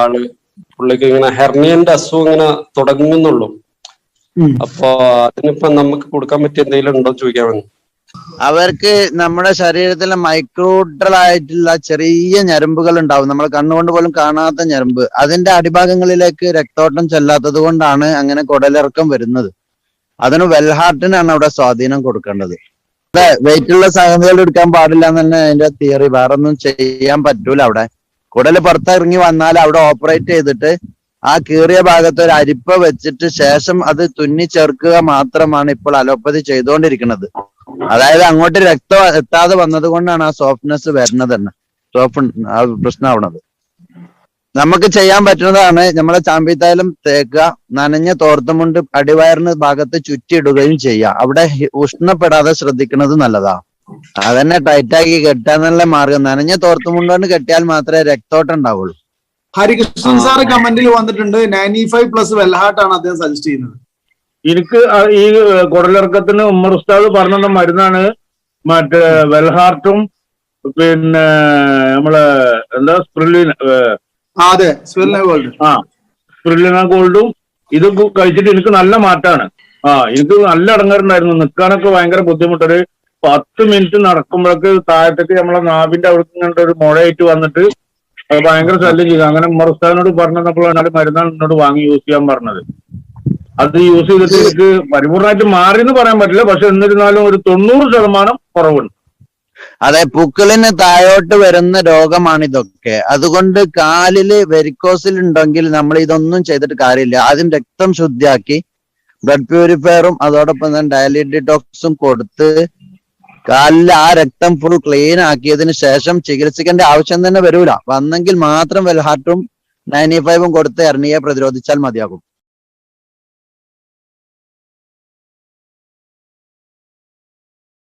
ആൾ പുള്ളിക്ക് ഇങ്ങനെ ഹെർണിയന്റെ അസുഖം ഇങ്ങനെ തുടങ്ങുന്നുള്ളൂ. അപ്പൊ അതിനിപ്പോ നമുക്ക് കൊടുക്കാൻ പറ്റിയ എന്തെങ്കിലും ഉണ്ടോ ചോദിക്കാൻ വേണ്ടി. അവർക്ക് നമ്മുടെ ശരീരത്തിലെ മൈക്രോഡ്രൽ ആയിട്ടുള്ള ചെറിയ ഞരമ്പുകൾ ഉണ്ടാവും. നമ്മൾ കണ്ണുകൊണ്ട് പോലും കാണാത്ത ഞരമ്പ്. അതിന്റെ അടിഭാഗങ്ങളിലേക്ക് രക്തോട്ടം ചെല്ലാത്തത് കൊണ്ടാണ് അങ്ങനെ കുടലിറക്കം വരുന്നത്. അതിന് വെൽഹാർട്ടിനാണ് അവിടെ സ്വാധീനം കൊടുക്കേണ്ടത്. അതെ വെയിറ്റ് ഉള്ള സംഗതികൾ എടുക്കാൻ പാടില്ല എന്ന് തന്നെ അതിന്റെ തിയറി വേറെ ഒന്നും ചെയ്യാൻ പറ്റൂല അവിടെ. കുടൽ പുറത്തിറങ്ങി വന്നാൽ അവിടെ ഓപ്പറേറ്റ് ചെയ്തിട്ട് ആ കീറിയ ഭാഗത്ത് ഒരു അരിപ്പ വെച്ചിട്ട് ശേഷം അത് തുന്നി ചേർക്കുക മാത്രമാണ് ഇപ്പോൾ അലോപ്പതി ചെയ്തുകൊണ്ടിരിക്കുന്നത്. അതായത് അങ്ങോട്ട് രക്തം എത്താതെ വന്നത് കൊണ്ടാണ് ആ സോഫ്റ്റ്നെസ് വരുന്നത് തന്നെ. സോഫ് പ്രശ്നമാവണത് നമുക്ക് ചെയ്യാൻ പറ്റുന്നതാണ് നമ്മളെ ചാമ്പിത്തായാലും തേക്കുക നനഞ്ഞ തോർത്തുമുണ്ട് അടിവയറിന് ഭാഗത്ത് ചുറ്റിയിടുകയും ചെയ്യുക. അവിടെ ഉഷ്ണപ്പെടാതെ ശ്രദ്ധിക്കുന്നത് നല്ലതാ. അതന്നെ ടൈറ്റാക്കി കെട്ടാന്നുള്ള മാർഗം. നനഞ്ഞ തോർത്തുമുണ്ടോണ്ട് കെട്ടിയാൽ മാത്രമേ രക്തോട്ടം ഉണ്ടാവുള്ളൂ. ഹരികൃഷ്ണൻ സാർ കമന്റിൽ വന്നിട്ടുണ്ട് നയന്റി ഫൈവ് പ്ലസ് വെൽഹാർട്ട് ആണ് അദ്ദേഹം സജസ്റ്റ് ചെയ്യുന്നത് എനിക്ക് ഈ കുടലിറക്കത്തിന് ഉമ്മർ ഉസ്താദ് പറഞ്ഞ മരുന്നാണ് മറ്റേ വെൽഹാർട്ടും പിന്നെ നമ്മളെ എന്താ സ്പ്രില്ലിന അതെ ആ സ്പ്രില്ലിന ഗോൾഡും ഇത് കഴിച്ചിട്ട് എനിക്ക് നല്ല മാറ്റാണ്. ആ എനിക്ക് നല്ല ഇടങ്ങാറുണ്ടായിരുന്നു നിൽക്കാനൊക്കെ ഭയങ്കര ബുദ്ധിമുട്ടൊരു പത്ത് മിനിറ്റ് നടക്കുമ്പോഴൊക്കെ താഴത്തേക്ക് നമ്മളെ നാവിന്റെ അവിടെ ഇങ്ങനത്തെ ഒരു മുഴയായിട്ട് വന്നിട്ട് ഭയങ്കര ശല്യം ചെയ്തു. അങ്ങനെ ഉമ്മർ പറഞ്ഞത് പറഞ്ഞപ്പോഴാണ് അത് മരുന്നാണ് എന്നോട് വാങ്ങി യൂസ് ചെയ്യാൻ പറഞ്ഞത്. അത് യൂസ് ചെയ്തിട്ട് എനിക്ക് പരിപൂർണമായിട്ട് മാറി എന്ന് പറയാൻ പറ്റില്ല. പക്ഷെ എന്നിരുന്നാലും ഒരു തൊണ്ണൂറ് ശതമാനം കുറവുണ്ട്. അതെ പൂക്കളിന് താഴോട്ട് വരുന്ന രോഗമാണ് ഇതൊക്കെ അതുകൊണ്ട് കാലിൽ വെരിക്കോസിൽ ഉണ്ടെങ്കിൽ നമ്മൾ ഇതൊന്നും ചെയ്തിട്ട് കാര്യമില്ല. ആദ്യം രക്തം ശുദ്ധിയാക്കി ബ്ലഡ് പ്യൂരിഫയറും അതോടൊപ്പം തന്നെ ഡയലി ഡിറ്റോക്സും കൊടുത്ത് കാലിൽ ആ രക്തം ഫുൾ ക്ലീൻ ആക്കിയതിന് ശേഷം ചികിത്സിക്കേണ്ട ആവശ്യം തന്നെ വരൂല. വന്നെങ്കിൽ മാത്രം വെൽഹാർട്ടും നയന്റി ഫൈവും കൊടുത്ത് എർണിയെ പ്രതിരോധിച്ചാൽ മതിയാകും.